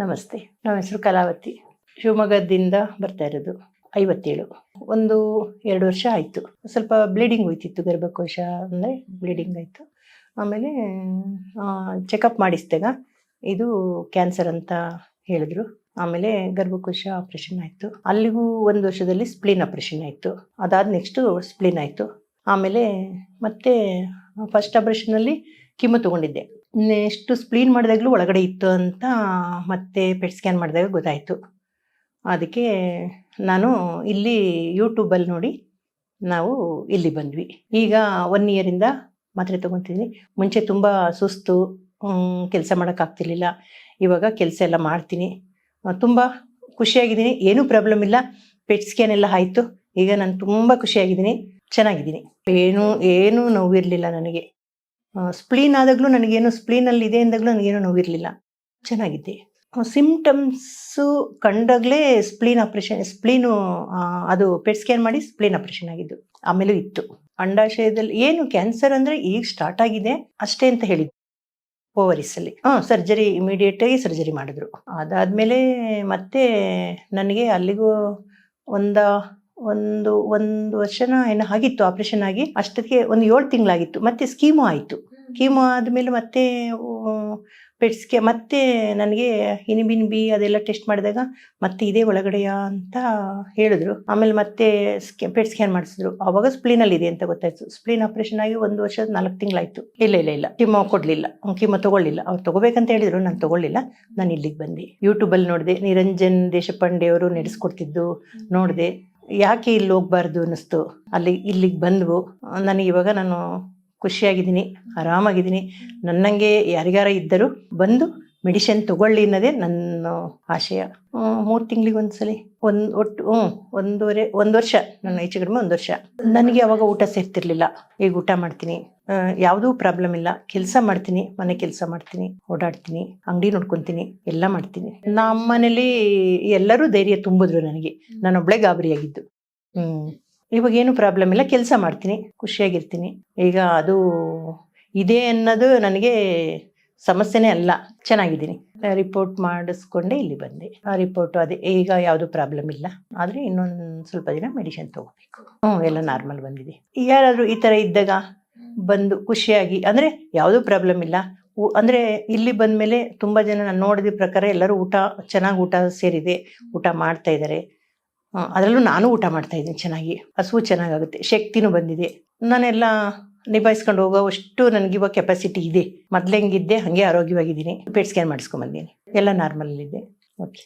ನಮಸ್ತೆ. ನಮ್ಮ ಹೆಸರು ಕಲಾವತಿ. ಶಿವಮೊಗ್ಗದಿಂದ ಬರ್ತಾ ಇರೋದು ಐವತ್ತೇಳು. ಒಂದು ಎರಡು ವರ್ಷ ಆಯಿತು. ಸ್ವಲ್ಪ ಬ್ಲೀಡಿಂಗ್ ಹೋಯ್ತಿತ್ತು, ಗರ್ಭಕೋಶ ಅಂದರೆ ಬ್ಲೀಡಿಂಗ್ ಆಯಿತು. ಆಮೇಲೆ ಚೆಕಪ್ ಮಾಡಿಸಿದಾಗ ಇದು ಕ್ಯಾನ್ಸರ್ ಅಂತ ಹೇಳಿದ್ರು. ಆಮೇಲೆ ಗರ್ಭಕೋಶ ಆಪ್ರೇಷನ್ ಆಯಿತು. ಅಲ್ಲಿಗೂ ಒಂದು ವರ್ಷದಲ್ಲಿ ಸ್ಪ್ಲೀನ್ ಆಪ್ರೇಷನ್ ಆಯಿತು. ಅದಾದ ನೆಕ್ಸ್ಟು ಸ್ಪ್ಲೀನ್ ಆಯಿತು. ಆಮೇಲೆ ಮತ್ತೆ ಫಸ್ಟ್ ಆಪ್ರೇಷನಲ್ಲಿ ಕಿಮ್ಮು ತೊಗೊಂಡಿದ್ದೆ. ನೆಕ್ಸ್ಟ್ ಸ್ಪ್ಲೀನ್ ಮಾಡಿದಾಗಲೂ ಒಳಗಡೆ ಇತ್ತು ಅಂತ ಮತ್ತೆ ಪೆಟ್ ಸ್ಕ್ಯಾನ್ ಮಾಡಿದಾಗ ಗೊತ್ತಾಯಿತು. ಅದಕ್ಕೆ ನಾನು ಇಲ್ಲಿ ಯೂಟ್ಯೂಬಲ್ಲಿ ನೋಡಿ ನಾವು ಇಲ್ಲಿ ಬಂದ್ವಿ. ಈಗ ಒನ್ ಇಯರಿಂದ ಮಾತ್ರೆ ತೊಗೊತಿದ್ದೀನಿ. ಮುಂಚೆ ತುಂಬ ಸುಸ್ತು ಕೆಲಸ ಮಾಡೋಕ್ಕಾಗ್ತಿರ್ಲಿಲ್ಲ ಇವಾಗ ಕೆಲಸ ಎಲ್ಲ ಮಾಡ್ತೀನಿ. ತುಂಬ ಖುಷಿಯಾಗಿದ್ದೀನಿ. ಏನೂ ಪ್ರಾಬ್ಲಮ್ ಇಲ್ಲ. ಪೆಟ್ ಸ್ಕ್ಯಾನ್ ಎಲ್ಲ ಆಯಿತು. ಈಗ ನಾನು ತುಂಬ ಖುಷಿಯಾಗಿದ್ದೀನಿ. ಚೆನ್ನಾಗಿದ್ದೀನಿ. ಏನು, ಏನೂ ನೋವಿರಲಿಲ್ಲ ನನಗೆ. ಸ್ಪ್ಲೀನ್ ಆದಾಗಲೂ ನನಗೇನು ಸ್ಪ್ಲೀನಲ್ಲಿ ಇದೆ ಅಂದಾಗಲೂ ನನಗೇನು ನೋವಿರಲಿಲ್ಲ. ಚೆನ್ನಾಗಿದ್ದೆ. ಸಿಮ್ಟಮ್ಸು ಕಂಡಾಗಲೇ ಸ್ಪ್ಲೀನ್ ಆಪ್ರೇಷನ್ ಸ್ಪ್ಲೀನು ಅದು ಪೆಟ್ ಸ್ಕ್ಯಾನ್ ಮಾಡಿ ಸ್ಪ್ಲೀನ್ ಆಪ್ರೇಷನ್ ಆಗಿದ್ದು. ಆಮೇಲೂ ಇತ್ತು. ಅಂಡಾಶಯದಲ್ಲಿ, ಏನು ಕ್ಯಾನ್ಸರ್ ಅಂದರೆ ಈಗ ಸ್ಟಾರ್ಟ್ ಆಗಿದೆ ಅಷ್ಟೇ ಅಂತ ಹೇಳಿದ್ದು. ಓವರಿಸಲ್ಲಿ ಹಾಂ ಸರ್ಜರಿ ಇಮಿಡಿಯೇಟಾಗಿ ಸರ್ಜರಿ ಮಾಡಿದ್ರು. ಅದಾದಮೇಲೆ ಮತ್ತೆ ನನಗೆ ಅಲ್ಲಿಗೂ ಒಂದ ಒಂದು ಒಂದು ವರ್ಷನ ಏನೋ ಆಗಿತ್ತು ಆಪರೇಷನ್ ಆಗಿ. ಅಷ್ಟಕ್ಕೆ ಒಂದು ಏಳು ತಿಂಗಳಾಗಿತ್ತು. ಮತ್ತೆ ಸ್ಕೀಮು ಆಯಿತು. ಕೀಮೋ ಆದಮೇಲೆ ಮತ್ತೆ ಪೆಟ್ಸ್ಗೆ ಮತ್ತೆ ನನಗೆ ಇನಿಬಿನ್ ಬಿ ಅದೆಲ್ಲ ಟೆಸ್ಟ್ ಮಾಡಿದಾಗ ಮತ್ತೆ ಇದೇ ಒಳಗಡೆಯ ಅಂತ ಹೇಳಿದ್ರು. ಆಮೇಲೆ ಮತ್ತೆ ಸ್ಕ್ಯಾ ಪೆಟ್ ಸ್ಕ್ಯಾನ್ ಮಾಡಿಸಿದ್ರು. ಆವಾಗ ಸ್ಪ್ಲೀನಲ್ಲಿ ಇದೆ ಅಂತ ಗೊತ್ತಾಯ್ತು. ಸ್ಪ್ಲೀನ್ ಆಪರೇಷನ್ ಆಗಿ ಒಂದು ವರ್ಷದ ನಾಲ್ಕು ತಿಂಗಳಾಯ್ತು. ಇಲ್ಲ ಇಲ್ಲ ಇಲ್ಲ. ಕಿಮೋ ಕೊಡಲಿಲ್ಲ. ಕಿಮೋ ತಗೊಳ್ಳಿಲ್ಲ. ಅವ್ರು ತಗೋಬೇಕಂತ ಹೇಳಿದ್ರು. ನಾನು ತಗೊಳ್ಳಿಲ್ಲ. ನಾನು ಇಲ್ಲಿಗೆ ಬಂದೆ. ಯೂಟ್ಯೂಬಲ್ಲಿ ನೋಡಿದೆ. ನಿರಂಜನ್ ದೇಶಪಾಂಡೆ ಅವರು ನಡೆಸ್ಕೊಡ್ತಿದ್ದು. ನೋಡಿದೆ. ಯಾಕೆ ಇಲ್ಲಿ ಹೋಗ್ಬಾರ್ದು ಅನ್ನಿಸ್ತು. ಅಲ್ಲಿ ಇಲ್ಲಿಗೆ ಬಂದವು. ನನಗೆ ಇವಾಗ ನಾನು ಖುಷಿಯಾಗಿದ್ದೀನಿ, ಆರಾಮಾಗಿದ್ದೀನಿ. ನನ್ನಂಗೆ ಯಾರಿಗಾರ ಇದ್ದರೂ ಬಂದು ಮೆಡಿಸಿನ್ ತಗೊಳ್ಳಿ ಅನ್ನೋದೇ ನನ್ನ ಆಶಯ. ಮೂರು ತಿಂಗಳಿಗೆ ಒಂದ್ಸಲಿ. ಒಂದು ಒಟ್ಟು ಹ್ಞೂ ಒಂದೂವರೆ, ಒಂದು ವರ್ಷ. ನನ್ನ ಹೆಚ್ಚು ಕಡಿಮೆ ಒಂದು ವರ್ಷ. ನನಗೆ ಅವಾಗ ಊಟ ಸೇರ್ತಿರ್ಲಿಲ್ಲ. ಈಗ ಊಟ ಮಾಡ್ತೀನಿ. ಯಾವುದೂ ಪ್ರಾಬ್ಲಮ್ ಇಲ್ಲ. ಕೆಲಸ ಮಾಡ್ತೀನಿ. ಮನೆ ಕೆಲಸ ಮಾಡ್ತೀನಿ. ಓಡಾಡ್ತೀನಿ. ಅಂಗಡಿ ನೋಡ್ಕೊತೀನಿ. ಎಲ್ಲ ಮಾಡ್ತೀನಿ. ನಮ್ಮ ಮನೇಲಿ ಎಲ್ಲರೂ ಧೈರ್ಯ ತುಂಬಿದ್ರು ನನಗೆ. ನಾನೊಬ್ಳೆ ಗಾಬರಿಯಾಗಿದ್ದು. ಹ್ಞೂ ಇವಾಗ ಏನು ಪ್ರಾಬ್ಲಮ್ ಇಲ್ಲ. ಕೆಲಸ ಮಾಡ್ತೀನಿ. ಖುಷಿಯಾಗಿರ್ತೀನಿ. ಈಗ ಅದು ಇದೆ ಅನ್ನೋದು ನನಗೆ ಸಮಸ್ಯೆನೇ ಅಲ್ಲ, ಚೆನ್ನಾಗಿದ್ದೀನಿ. ರಿಪೋರ್ಟ್ ಮಾಡಿಸ್ಕೊಂಡೆ ಇಲ್ಲಿ ಬಂದೆ. ಆ ರಿಪೋರ್ಟು ಅದೇ ಈಗ ಯಾವುದು ಪ್ರಾಬ್ಲಮ್ ಇಲ್ಲ. ಆದರೆ ಇನ್ನೊಂದು ಸ್ವಲ್ಪ ದಿನ ಮೆಡಿಸಿನ್ ತೊಗೋಬೇಕು. ಹ್ಞೂ ಎಲ್ಲ ನಾರ್ಮಲ್ ಬಂದಿದೆ. ಯಾರಾದರೂ ಈ ಥರ ಇದ್ದಾಗ ಬಂದು ಖುಷಿಯಾಗಿ, ಅಂದರೆ ಯಾವುದೂ ಪ್ರಾಬ್ಲಮ್ ಇಲ್ಲ. ಅಂದರೆ ಇಲ್ಲಿ ಬಂದಮೇಲೆ ತುಂಬ ಜನ ನಾನು ನೋಡಿದ ಪ್ರಕಾರ ಎಲ್ಲರೂ ಊಟ, ಚೆನ್ನಾಗಿ ಊಟ ಸೇರಿದೆ. ಊಟ ಮಾಡ್ತಾ ಇದ್ದಾರೆ ಅದರಲ್ಲೂ ನಾನು ಊಟ ಮಾಡ್ತಾ ಇದ್ದೀನಿ ಚೆನ್ನಾಗಿ. ಹಸುವು ಚೆನ್ನಾಗಾಗುತ್ತೆ. ಶಕ್ತಿನೂ ಬಂದಿದೆ. ನಾನೆಲ್ಲ ನಿಭಾಯಿಸ್ಕೊಂಡು ಹೋಗೋ ಅಷ್ಟು ನನಗಿವಾಗ ಕೆಪಾಸಿಟಿ ಇದೆ. ಮೊದಲು ಹೆಂಗಿದ್ದೆ, ಹಾಗೆ ಆರೋಗ್ಯವಾಗಿದ್ದೀನಿ. ಪೇಟ್ ಸ್ಕ್ಯಾನ್ ಮಾಡಿಸ್ಕೊಂಬಂದಿನಿ ಎಲ್ಲ ನಾರ್ಮಲ್ ಇದೆ ಓಕೆ